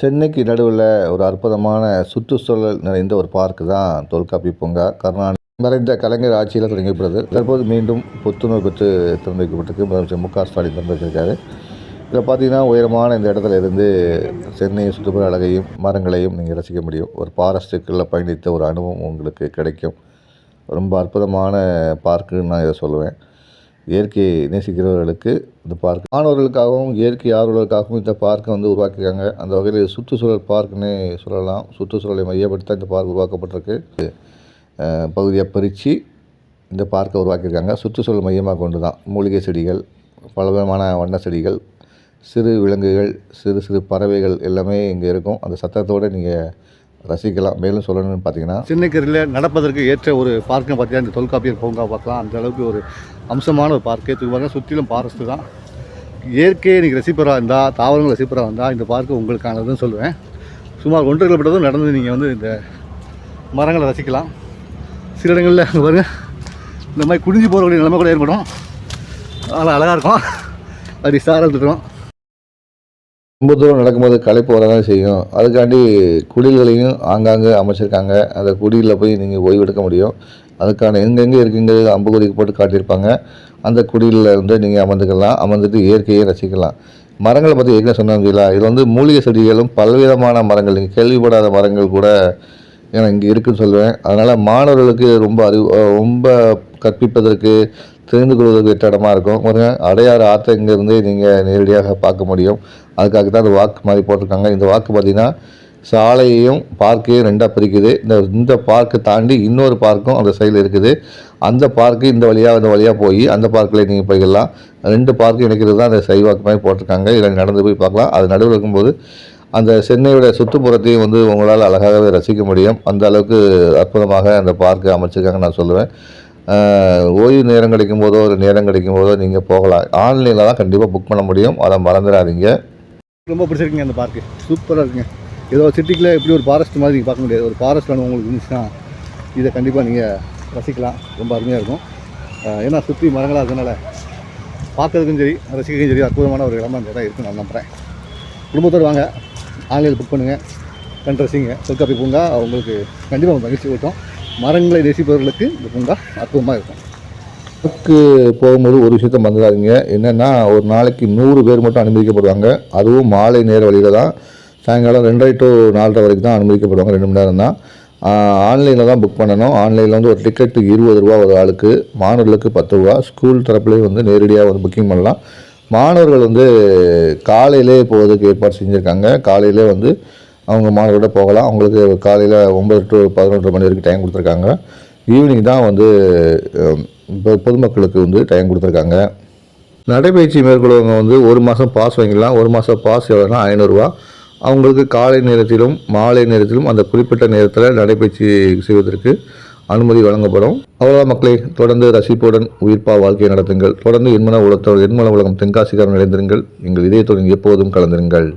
சென்னைக்கு நடுவில் ஒரு அற்புதமான சுற்றுச்சூழல் நிறைந்த ஒரு பார்க்கு தான் தொல்காப்பி பூங்கா. கருணாநிதி மறைந்த கலைஞர் ஆட்சியில் தொடங்கப்படுது. தற்போது மீண்டும் புத்துணர்வு பெற்று திறந்து வைக்கப்பட்டிருக்கு. முதலமைச்சர் மு க ஸ்டாலின் திறந்து வச்சிருக்காரு இதில் பார்த்தீங்கன்னா உயரமான இந்த இடத்துல இருந்து சென்னையை சுற்றுப்புற அழகையும் மரங்களையும் நீங்கள் ரசிக்க முடியும். ஒரு ஃபாரஸ்ட்டுக்குள்ளே பயணித்த ஒரு அனுபவம் உங்களுக்கு கிடைக்கும். ரொம்ப அற்புதமான பார்க்குன்னு நான் இதை சொல்லுவேன். இயற்கையை நேசிக்கிறவர்களுக்கு இந்த பார்க் மாணவர்களுக்காகவும் இயற்கை ஆர்வலர்களுக்காகவும் இந்த பார்க்கை வந்து உருவாக்கியிருக்காங்க. அந்த வகையில் சுற்றுச்சூழல் பார்க்குன்னே சொல்லலாம். சுற்றுச்சூழலை மையப்படுத்தி தான் இந்த பார்க் உருவாக்கப்பட்டிருக்கு. பகுதியை பகுதியாக பிரித்து இந்த பார்க்கை உருவாக்கியிருக்காங்க. சுற்றுச்சூழல் மையமாக கொண்டு தான் மூலிகை செடிகள் பலவிதமான வண்ண செடிகள் சிறு விலங்குகள் சிறு சிறு பறவைகள் எல்லாமே இங்கே இருக்கும். அந்த சத்தத்தோடு நீங்கள் ரசிக்கலாம் மேலும் சொல்லணும்னு பார்த்தீங்கன்னா சின்னக்கரில் நடப்பதற்கு ஏற்ற ஒரு பார்க்குன்னு பார்த்தீங்கன்னா இந்த தொல்காப்பியர் பூங்கா பார்க்கலாம். அந்த அளவுக்கு ஒரு அம்சமான ஒரு பார்க்கு தூக்கமாக சுற்றிலும் ஃபாரஸ்ட்டு தான். இயற்கையை நீங்கள் ரசிப்பராக இருந்தால் தாவரங்கள் ரசிப்பராக இருந்தால் இந்த பார்க்கு உங்களுக்கானதுன்னு சொல்லுவேன். சுமார் ஒன்று கிலோமீட்டர் நடந்து நீங்கள் வந்து இந்த மரங்களை ரசிக்கலாம். சில இடங்களில் பாருங்க இந்த மாதிரி குடிஞ்சு போகிற நிலைமை கூட ஏற்படும். அதெல்லாம் அழகாக இருக்கும். அது சாரல் திட்டம் ரொம்ப தூரம் நடக்கும்போது களைப்பு வரதான் செய்யும். அதுக்காண்டி குடில்களையும் ஆங்காங்கே அமைச்சிருக்காங்க. அந்த குடியில் போய் நீங்கள் ஓய்வு எடுக்க முடியும். அதுக்கான எங்கெங்கே இருக்குங்கிறது அம்புகுறிக்கு போட்டு காட்டியிருப்பாங்க. அந்த குடியில் வந்து நீங்கள் அமர்ந்துக்கலாம். அமர்ந்துட்டு இயற்கையை ரசிக்கலாம். மரங்களை பற்றி ஏற்கனவே சொன்னாங்க இது வந்து மூலிகை செடிகளும் பல்விதமான மரங்கள் நீங்கள் கேள்விப்படாத மரங்கள் கூட ஏன்னா இங்கே இருக்குன்னு சொல்லுவேன். அதனால் மாணவர்களுக்கு ரொம்ப அறிவு ரொம்ப கற்பிப்பதற்கு தெரிந்து கொள்வதற்கு ஏற்ற இடமா இருக்கும். பாருங்க அடையாறு ஆற்றை இங்கேருந்தே நீங்கள் நேரடியாக பார்க்க முடியும். அதுக்காக தான் அந்த வாக்கு மாதிரி போட்டிருக்காங்க. இந்த வாக்கு பார்த்திங்கன்னா சாலையையும் பார்க்கையும் ரெண்டாக பிரிக்குது. இந்த இந்த பார்க்கை தாண்டி இன்னொரு பார்க்கும் அந்த சைடில் இருக்குது. அந்த பார்க்கு இந்த வழியாக இந்த வழியாக போய் அந்த பார்க்கில் நீங்கள் போய்க்கலாம் ரெண்டு பார்க்கு இணைக்கிறது தான் அந்த சைவாக்கு மாதிரி போட்டிருக்காங்க. இதில் நடந்து போய் பார்க்கலாம். அது நடுவில் இருக்கும்போது அந்த சென்னையோட சுற்றுப்புறத்தையும் வந்து உங்களால் அழகாகவே ரசிக்க முடியும். அந்த அளவுக்கு அற்புதமாக அந்த பார்க்கை அமைச்சிருக்காங்க நான் சொல்லுவேன். ஓய்வு நேரம் கிடைக்கும் போதோ ஒரு நேரம் கிடைக்கும் போதோ நீங்கள் போகலாம். ஆன்லைனில் தான் கண்டிப்பாக புக் பண்ண முடியும். அதை மறந்துடாதீங்க. ரொம்ப பிடிச்சிருக்குங்க அந்த பார்க்கு சூப்பராக இருக்குங்க. ஏதோ சிட்டிக்குள்ளே எப்படி ஒரு ஃபாரஸ்ட் மாதிரி நீங்கள் பார்க்க முடியாது. ஒரு ஃபாரஸ்ட் வேணும் உங்களுக்கு இருந்துச்சுன்னா இதை கண்டிப்பாக நீங்கள் ரசிக்கலாம். ரொம்ப அருமையாக இருக்கும். ஏன்னா சுற்றி மரங்களாக இருக்கனால பார்க்கறதுக்கும் சரி ரசிக்கிறதுக்கும் சரி அற்புதமான ஒரு இடமா இந்த இடம் இருக்குன்னு நான் நம்புகிறேன் குடும்பத்தோடு வாங்க. ஆன்லைனில் புக் பண்ணுங்கள் கண் ரசிங்க. தொல்காப்பி பூங்கா உங்களுக்கு கண்டிப்பாக மகிழ்ச்சி ஊட்டும். மரங்களை நேசிப்பவர்களுக்கு இந்த பூங்கா அற்புதமாக இருக்கும். பார்க்கு போகும்போது ஒரு விஷயத்த மறந்துடாதீங்க. என்னென்னா ஒரு நாளைக்கு நூறு பேர் மட்டும் அனுமதிக்கப்படுவாங்க. அதுவும் மாலை நேர வழியில் தான். சாயங்காலம் ரெண்டரை டு நாலரை வரைக்கும் தான் அனுமதிக்கப்படுவாங்க ரெண்டு மணி நேரம் தான் ஆன்லைனில் தான் புக் பண்ணணும். ஆன்லைனில் வந்து ஒரு டிக்கெட்டுக்கு இருபது ரூபா ஒரு ஆளுக்கு மாணவர்களுக்கு பத்து ரூபா. ஸ்கூல் தரப்புலேயும் வந்து நேரடியாக வந்து புக்கிங் பண்ணலாம். மாணவர்கள் வந்து காலையிலே போவதுக்கு ஏற்பாடு செஞ்சுருக்காங்க. காலையிலே வந்து அவங்க மாணவர்களோட போகலாம். அவங்களுக்கு காலையில் ஒம்பது டு பதினொன்றரை மணி வரைக்கும் டைம் கொடுத்துருக்காங்க. ஈவினிங் தான் வந்து இப்போ பொதுமக்களுக்கு வந்து டைம் கொடுத்துருக்காங்க. நடைபயிற்சி மேற்கொள்வங்க வந்து ஒரு மாதம் பாஸ் வாங்கிக்கலாம் ஒரு மாதம் பாஸ் எவ்வளோனா ஐநூறுரூவா அவங்களுக்கு காலை நேரத்திலும் மாலை நேரத்திலும் அந்த குறிப்பிட்ட நேரத்தில் நடைபயிற்சி செய்வதற்கு அனுமதி வழங்கப்படும். அவ்வளோதான் மக்களை தொடர்ந்து ரசிப்புடன் உயிர்ப்பா வாழ்க்கையை நடத்துங்கள். தொடர்ந்து எண்மன உலகத்தோடு எண்மன உலகம் தென்காசிகாரம் இணைந்திருங்கள் எங்கள் இதயத்துடன் எப்போதும் கலந்திருங்கள்.